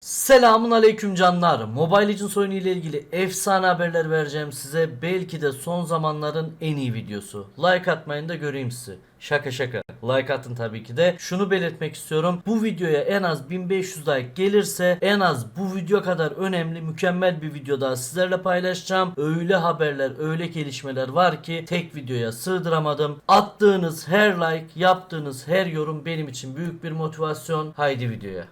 Selamun aleyküm canlar. Mobile Legends oyunu ile ilgili efsane haberler vereceğim size. Belki de son zamanların en iyi videosu. Like atmayın da göreyim sizi. Şaka şaka. Like atın tabii ki de. Şunu belirtmek istiyorum. Bu videoya en az 1500 like gelirse en az bu video kadar önemli mükemmel bir video daha sizlerle paylaşacağım. Öyle haberler, öyle gelişmeler var ki tek videoya sığdıramadım. Attığınız her like, yaptığınız her yorum benim için büyük bir motivasyon. Haydi videoya.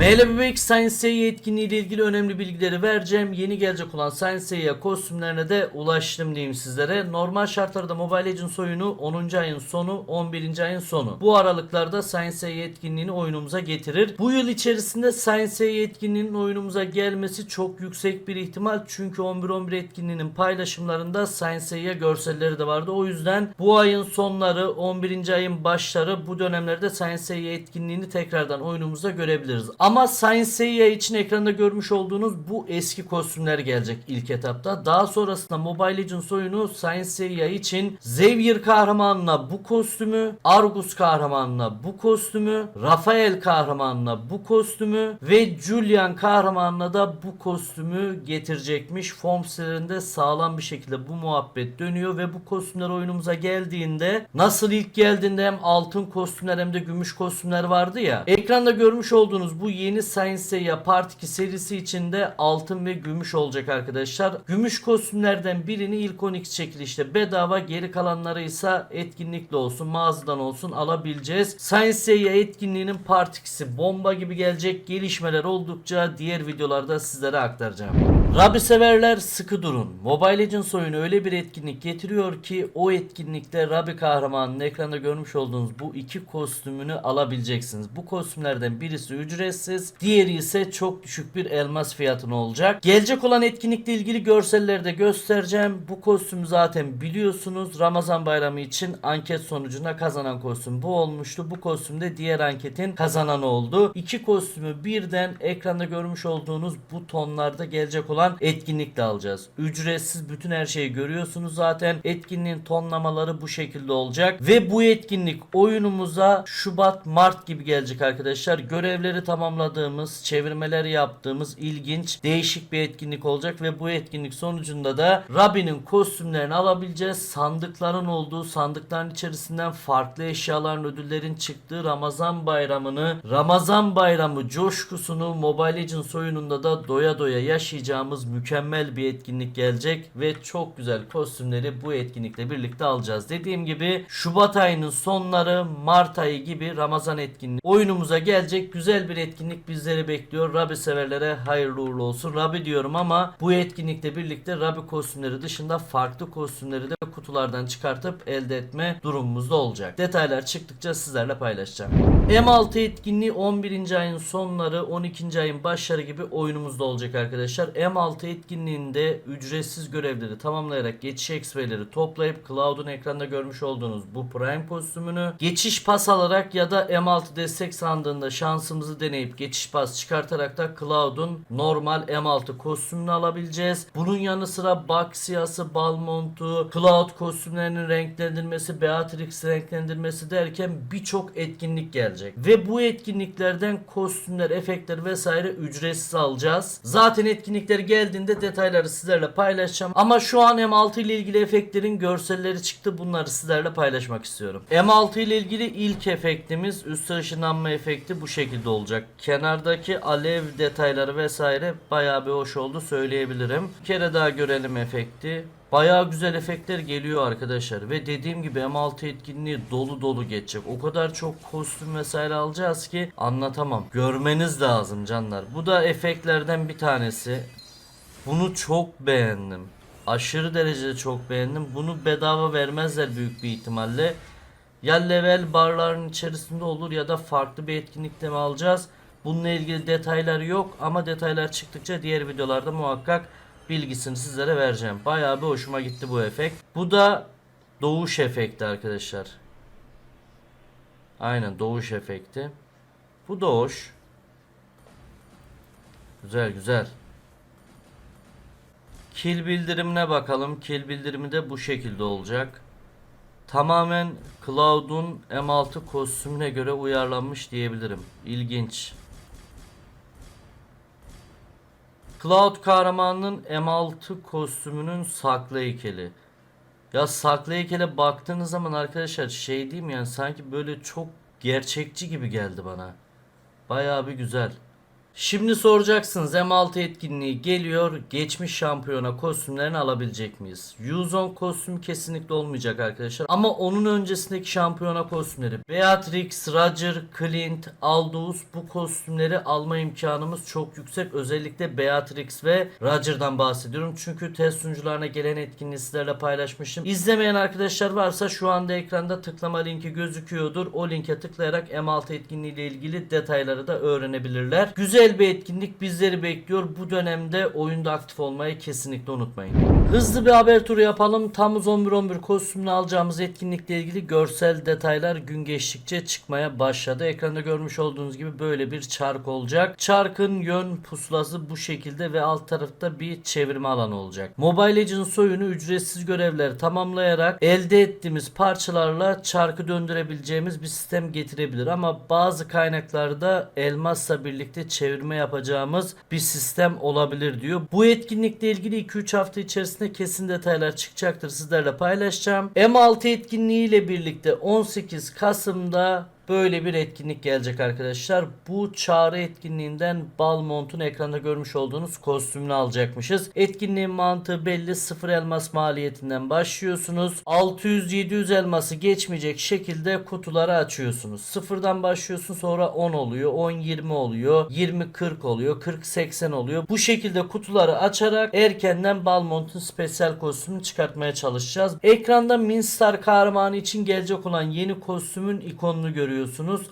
MLBBX Science Seiya etkinliği ile ilgili önemli bilgileri vereceğim. Yeni gelecek olan Science Seiya kostümlerine de ulaştım diyeyim sizlere. Normal şartlarda Mobile Legends oyunu 10. ayın sonu 11. ayın sonu. Bu aralıklarda Science Seiya etkinliğini oyunumuza getirir. Bu yıl içerisinde Science Seiya etkinliğinin oyunumuza gelmesi çok yüksek bir ihtimal. Çünkü 11-11 etkinliğinin paylaşımlarında Science Seiya görselleri de vardı. O yüzden bu ayın sonları 11. ayın başları bu dönemlerde Science Seiya etkinliğini tekrardan oyunumuzda görebiliriz. Ama Science Seiya için ekranda görmüş olduğunuz bu eski kostümler gelecek ilk etapta. Daha sonrasında Mobile Legends oyunu Science Seiya için Xavier kahramanına bu kostümü, Argus kahramanına bu kostümü, Rafael kahramanına bu kostümü ve Julian kahramanına da bu kostümü getirecekmiş. Form sitelerinde sağlam bir şekilde bu muhabbet dönüyor ve bu kostümler oyunumuza geldiğinde nasıl ilk geldiğinde hem altın kostümler hem de gümüş kostümler vardı ya. Ekranda görmüş olduğunuz bu yeni Science Seiya Part 2 serisi içinde altın ve gümüş olacak arkadaşlar. Gümüş kostümlerden birini ilk 12 çekilişte bedava geri kalanları ise etkinlikle olsun mağazadan olsun alabileceğiz. Science Seiya etkinliğinin Part 2'si bomba gibi gelecek gelişmeler oldukça diğer videolarda sizlere aktaracağım. Rabi severler sıkı durun. Mobile Legends oyunu öyle bir etkinlik getiriyor ki o etkinlikte Rabi kahramanının ekranda görmüş olduğunuz bu iki kostümünü alabileceksiniz. Bu kostümlerden birisi ücretsiz, diğeri ise çok düşük bir elmas fiyatına olacak. Gelecek olan etkinlikle ilgili görselleri de göstereceğim. Bu kostümü zaten biliyorsunuz. Ramazan bayramı için anket sonucunda kazanan kostüm bu olmuştu. Bu kostüm de diğer anketin kazananı oldu. İki kostümü birden ekranda görmüş olduğunuz bu tonlarda gelecek olan etkinlikle alacağız. Ücretsiz bütün her şeyi görüyorsunuz zaten. Etkinliğin tonlamaları bu şekilde olacak. Ve bu etkinlik oyunumuza Şubat Mart gibi gelecek arkadaşlar. Görevleri tamamladığımız, çevirmeler yaptığımız ilginç, değişik bir etkinlik olacak ve bu etkinlik sonucunda da Robin'in kostümlerini alabileceğiz. Sandıkların olduğu, sandıkların içerisinden farklı eşyaların, ödüllerin çıktığı Ramazan bayramını, Ramazan bayramı coşkusunu Mobile Legends oyununda da doya doya yaşayacağımız mükemmel bir etkinlik gelecek ve çok güzel kostümleri bu etkinlikle birlikte alacağız. Dediğim gibi Şubat ayının sonları, Mart ayı gibi Ramazan etkinliği oyunumuza gelecek güzel bir etkinlik bizleri bekliyor. Rabi severlere hayırlı uğurlu olsun. Rabi diyorum ama bu etkinlikle birlikte Rabi kostümleri dışında farklı kostümleri de kutulardan çıkartıp elde etme durumumuzda olacak. Detaylar çıktıkça sizlerle paylaşacağım. M6 etkinliği 11. ayın sonları 12. ayın başları gibi oyunumuzda olacak arkadaşlar. M6 etkinliğinde ücretsiz görevleri tamamlayarak geçiş XP'leri toplayıp Cloud'un ekranda görmüş olduğunuz bu Prime kostümünü geçiş pas alarak ya da M6 destek sandığında şansımızı deneyip geçiş pas çıkartarak da Cloud'un normal M6 kostümünü alabileceğiz. Bunun yanı sıra Baxia'sı, Balmont'u, Cloud kostümlerinin renklendirmesi, Beatrix renklendirmesi derken birçok etkinlik gelecek. Ve bu etkinliklerden kostümler, efektler vesaire ücretsiz alacağız. Zaten etkinlikler geldiğinde detayları sizlerle paylaşacağım. Ama şu an M6 ile ilgili efektlerin görselleri çıktı. Bunları sizlerle paylaşmak istiyorum. M6 ile ilgili ilk efektimiz üst ışınlanma efekti bu şekilde olacak. Kenardaki alev detayları vesaire bayağı bir hoş oldu söyleyebilirim. Bir kere daha görelim efekti. Bayağı güzel efektler geliyor arkadaşlar ve dediğim gibi M6 etkinliği dolu dolu geçecek. O kadar çok kostüm vesaire alacağız ki anlatamam. Görmeniz lazım canlar. Bu da efektlerden bir tanesi. Bunu çok beğendim. Aşırı derecede çok beğendim. Bunu bedava vermezler büyük bir ihtimalle. Ya level barların içerisinde olur ya da farklı bir etkinlikte mi alacağız? Bununla ilgili detaylar yok ama detaylar çıktıkça diğer videolarda muhakkak bilgisini sizlere vereceğim. Bayağı bir hoşuma gitti bu efekt. Bu da doğuş efekti arkadaşlar. Aynen doğuş efekti. Bu da hoş. Güzel güzel. Kill bildirimine bakalım. Kill bildirimi de bu şekilde olacak. Tamamen Cloud'un M6 kostümüne göre uyarlanmış diyebilirim. İlginç. Cloud kahramanının M6 kostümünün saklı heykeli. Ya saklı heykele baktığınız zaman arkadaşlar şey diyeyim yani sanki böyle çok gerçekçi gibi geldi bana. Bayağı bir güzel. Şimdi soracaksınız M6 etkinliği geliyor. Geçmiş şampiyona kostümlerini alabilecek miyiz? Yuzon kostümü kesinlikle olmayacak arkadaşlar. Ama onun öncesindeki şampiyona kostümleri Beatrix, Roger, Clint, Aldous bu kostümleri alma imkanımız çok yüksek. Özellikle Beatrix ve Roger'dan bahsediyorum. Çünkü test sunucularına gelen etkinliği sizlerle paylaşmıştım. İzlemeyen arkadaşlar varsa şu anda ekranda tıklama linki gözüküyordur. O linke tıklayarak M6 etkinliği ile ilgili detayları da öğrenebilirler. Güzel bir etkinlik bizleri bekliyor. Bu dönemde oyunda aktif olmayı kesinlikle unutmayın. Hızlı bir haber turu yapalım. Temmuz 11-11 kostümünü alacağımız etkinlikle ilgili görsel detaylar gün geçtikçe çıkmaya başladı. Ekranda görmüş olduğunuz gibi böyle bir çark olacak. Çarkın yön pusulası bu şekilde ve alt tarafta bir çevirme alanı olacak. Mobile Legends oyunu ücretsiz görevleri tamamlayarak elde ettiğimiz parçalarla çarkı döndürebileceğimiz bir sistem getirebilir. Ama bazı kaynaklarda elmasla birlikte çevirme yapacağımız bir sistem olabilir diyor. Bu etkinlikle ilgili 2-3 hafta içerisinde kesin detaylar çıkacaktır. Sizlerle paylaşacağım. M6 etkinliği ile birlikte 18 Kasım'da Böyle bir etkinlik gelecek arkadaşlar. Bu çağrı etkinliğinden Balmont'un ekranda görmüş olduğunuz kostümünü alacakmışız. Etkinliğin mantığı belli. Sıfır elmas maliyetinden başlıyorsunuz. 600-700 elması geçmeyecek şekilde kutuları açıyorsunuz. Sıfırdan başlıyorsun sonra 10 oluyor. 10-20 oluyor. 20-40 oluyor. 40-80 oluyor. Bu şekilde kutuları açarak erkenden Balmont'un spesyal kostümünü çıkartmaya çalışacağız. Ekranda Minstar kahramanı için gelecek olan yeni kostümün ikonunu görüyorsunuz.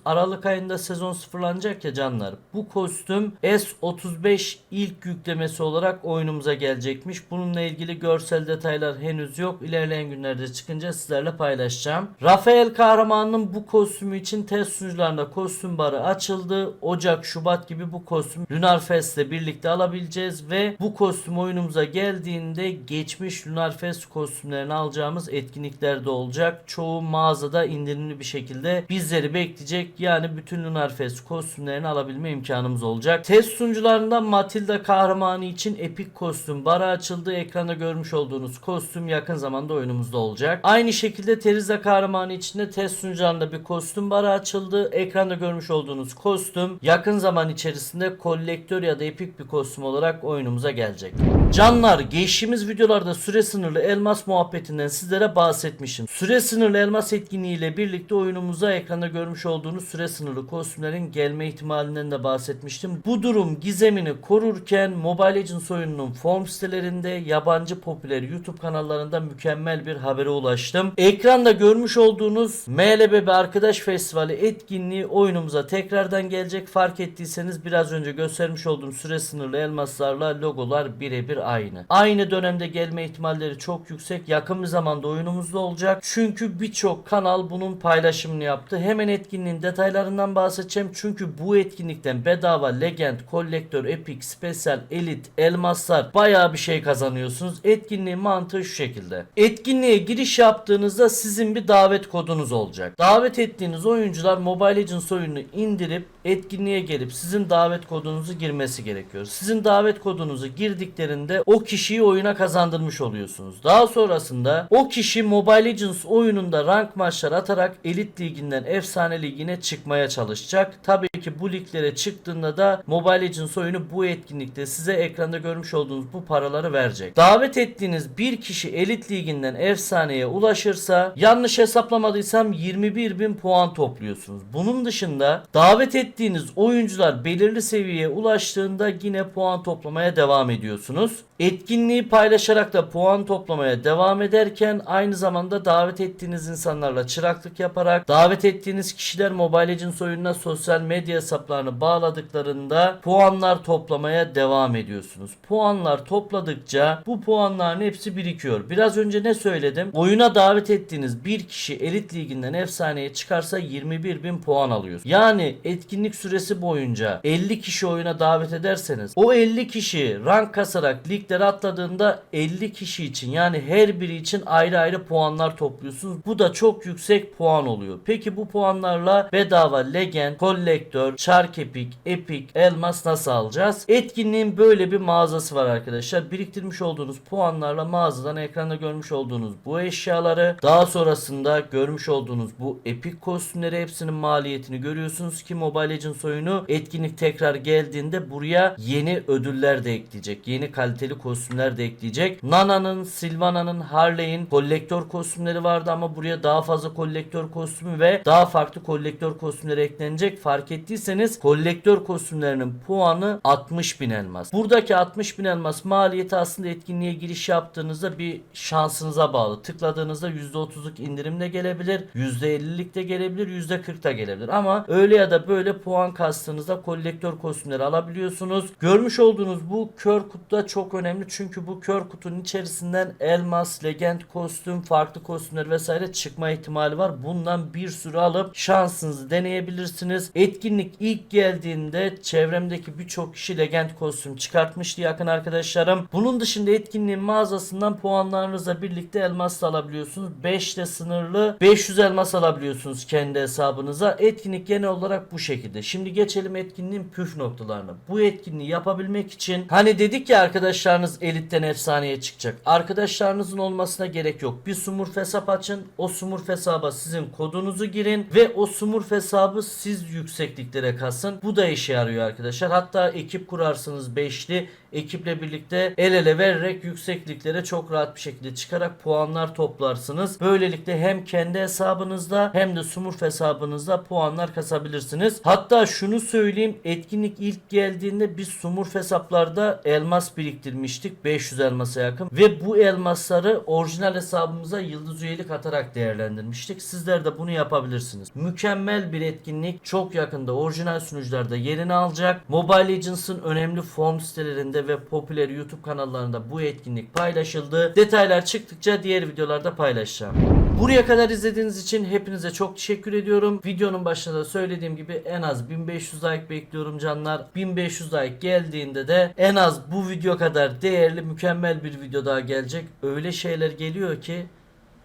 Aralık ayında sezon sıfırlanacak ya canlar. Bu kostüm S35 ilk yüklemesi olarak oyunumuza gelecekmiş. Bununla ilgili görsel detaylar henüz yok. İlerleyen günlerde çıkınca sizlerle paylaşacağım. Rafael kahramanının bu kostümü için test sunucularında kostüm barı açıldı. Ocak, Şubat gibi bu kostüm Lunar Fest ile birlikte alabileceğiz ve bu kostüm oyunumuza geldiğinde geçmiş Lunar Fest kostümlerini alacağımız etkinliklerde olacak. Çoğu mağazada indirimli bir şekilde bizleri bekleyecek. Yani bütün Lunar Fest kostümlerini alabilme imkanımız olacak. Test sunucularında Matilda kahramanı için epik kostüm barı açıldı. Ekranda görmüş olduğunuz kostüm yakın zamanda oyunumuzda olacak. Aynı şekilde Teriza kahramanı için de test sunucularında bir kostüm barı açıldı. Ekranda görmüş olduğunuz kostüm yakın zaman içerisinde kolektör ya da epik bir kostüm olarak oyunumuza gelecek. Canlar geçtiğimiz videolarda süre sınırlı elmas muhabbetinden sizlere bahsetmişim. Süre sınırlı elmas etkinliğiyle birlikte oyunumuza ekranda görmüş olduğunuz süre sınırlı kostümlerin gelme ihtimalinden de bahsetmiştim. Bu durum gizemini korurken Mobile Legends oyununun form sitelerinde yabancı popüler YouTube kanallarında mükemmel bir habere ulaştım. Ekranda görmüş olduğunuz MLBB Arkadaş Festivali etkinliği oyunumuza tekrardan gelecek. Fark ettiyseniz biraz önce göstermiş olduğum süre sınırlı elmaslarla logolar birebir aynı. Aynı dönemde gelme ihtimalleri çok yüksek. Yakın bir zamanda oyunumuzda olacak. Çünkü birçok kanal bunun paylaşımını yaptı. Hemen etkinliğin detaylarından bahsedeceğim. Çünkü bu etkinlikten bedava Legend, Kolektör, Epic, Special, Elite, Elmaslar bayağı bir şey kazanıyorsunuz. Etkinliğin mantığı şu şekilde. Etkinliğe giriş yaptığınızda sizin bir davet kodunuz olacak. Davet ettiğiniz oyuncular Mobile Legends oyununu indirip etkinliğe gelip sizin davet kodunuzu girmesi gerekiyor. Sizin davet kodunuzu girdiklerinde o kişiyi oyuna kazandırmış oluyorsunuz. Daha sonrasında o kişi Mobile Legends oyununda rank maçlar atarak Elite Ligi'nden Efsane Ligi'ne çıkmaya çalışacak. Tabii ki bu liglere çıktığında da Mobile Legends oyunu bu etkinlikte size ekranda görmüş olduğunuz bu paraları verecek. Davet ettiğiniz bir kişi Elite Ligi'nden efsaneye ulaşırsa yanlış hesaplamadıysam 21 bin puan topluyorsunuz. Bunun dışında davet ettiğiniz oyuncular belirli seviyeye ulaştığında yine puan toplamaya devam ediyorsunuz. Etkinliği paylaşarak da puan toplamaya devam ederken aynı zamanda davet ettiğiniz insanlarla çıraklık yaparak davet ettiğiniz kişiler Mobile Legends oyununa sosyal medya hesaplarını bağladıklarında puanlar toplamaya devam ediyorsunuz. Puanlar topladıkça bu puanların hepsi birikiyor. Biraz önce ne söyledim? Oyuna davet ettiğiniz bir kişi Elit Ligi'nden efsaneye çıkarsa 21 bin puan alıyorsunuz. Yani etkinlik süresi boyunca 50 kişi oyuna davet ederseniz o 50 kişi rank kasarak liglere atladığında 50 kişi için yani her biri için ayrı ayrı puanlar topluyorsunuz. Bu da çok yüksek puan oluyor. Peki bu puanlar puanlarla bedava legend, kolektör, çark epik, epik, elmas nasıl alacağız? Etkinliğin böyle bir mağazası var arkadaşlar. Biriktirmiş olduğunuz puanlarla mağazadan ekranda görmüş olduğunuz bu eşyaları daha sonrasında görmüş olduğunuz bu epik kostümleri hepsinin maliyetini görüyorsunuz ki Mobile Legends oyunu etkinlik tekrar geldiğinde buraya yeni ödüller de ekleyecek. Yeni kaliteli kostümler de ekleyecek. Nana'nın, Sylvana'nın, Harley'in kolektör kostümleri vardı ama buraya daha fazla kolektör kostümü ve daha farklı kolektör kostümleri eklenecek. Fark ettiyseniz kolektör kostümlerinin puanı 60 bin elmas. Buradaki 60 bin elmas maliyeti aslında etkinliğe giriş yaptığınızda bir şansınıza bağlı. Tıkladığınızda %30'luk indirim de gelebilir. %50'lik de gelebilir. %40 da gelebilir. Ama öyle ya da böyle puan kastığınızda kolektör kostümleri alabiliyorsunuz. Görmüş olduğunuz bu kör kutu da çok önemli. Çünkü bu kör kutunun içerisinden elmas, legend kostüm, farklı kostümler vesaire çıkma ihtimali var. Bundan bir sürü alıp şansınızı deneyebilirsiniz. Etkinlik ilk geldiğinde çevremdeki birçok kişi legend kostüm çıkartmıştı yakın arkadaşlarım. Bunun dışında etkinliğin mağazasından puanlarınızla birlikte elmas alabiliyorsunuz. 5 de sınırlı 500 elmas alabiliyorsunuz kendi hesabınıza. Etkinlik genel olarak bu şekilde. Şimdi geçelim etkinliğin püf noktalarına. Bu etkinliği yapabilmek için hani dedik ya arkadaşlarınız elitten efsaneye çıkacak. Arkadaşlarınızın olmasına gerek yok. Bir sumur hesap açın. O sumur hesaba sizin kodunuzu girin ve o sumur hesabı siz yüksekliklere kasın. Bu da işe yarıyor arkadaşlar. Hatta ekip kurarsınız beşli. Ekiple birlikte el ele vererek yüksekliklere çok rahat bir şekilde çıkarak puanlar toplarsınız. Böylelikle hem kendi hesabınızda hem de Smurf hesabınızda puanlar kasabilirsiniz. Hatta şunu söyleyeyim etkinlik ilk geldiğinde biz Smurf hesaplarda elmas biriktirmiştik. 500 elmasa yakın ve bu elmasları orijinal hesabımıza yıldız üyelik atarak değerlendirmiştik. Sizler de bunu yapabilirsiniz. Mükemmel bir etkinlik. Çok yakında orijinal sunucularda yerini alacak. Mobile Legends'ın önemli form sitelerinde ve popüler YouTube kanallarında bu etkinlik paylaşıldı. Detaylar çıktıkça diğer videolarda paylaşacağım. Buraya kadar izlediğiniz için hepinize çok teşekkür ediyorum. Videonun başında da söylediğim gibi en az 1500 like bekliyorum canlar. 1500 like geldiğinde de en az bu video kadar değerli mükemmel bir video daha gelecek. Öyle şeyler geliyor ki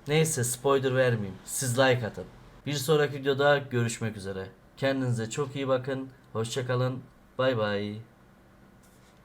neyse spoiler vermeyeyim. Siz like atın. Bir sonraki videoda görüşmek üzere. Kendinize çok iyi bakın. Hoşçakalın. Bay bay.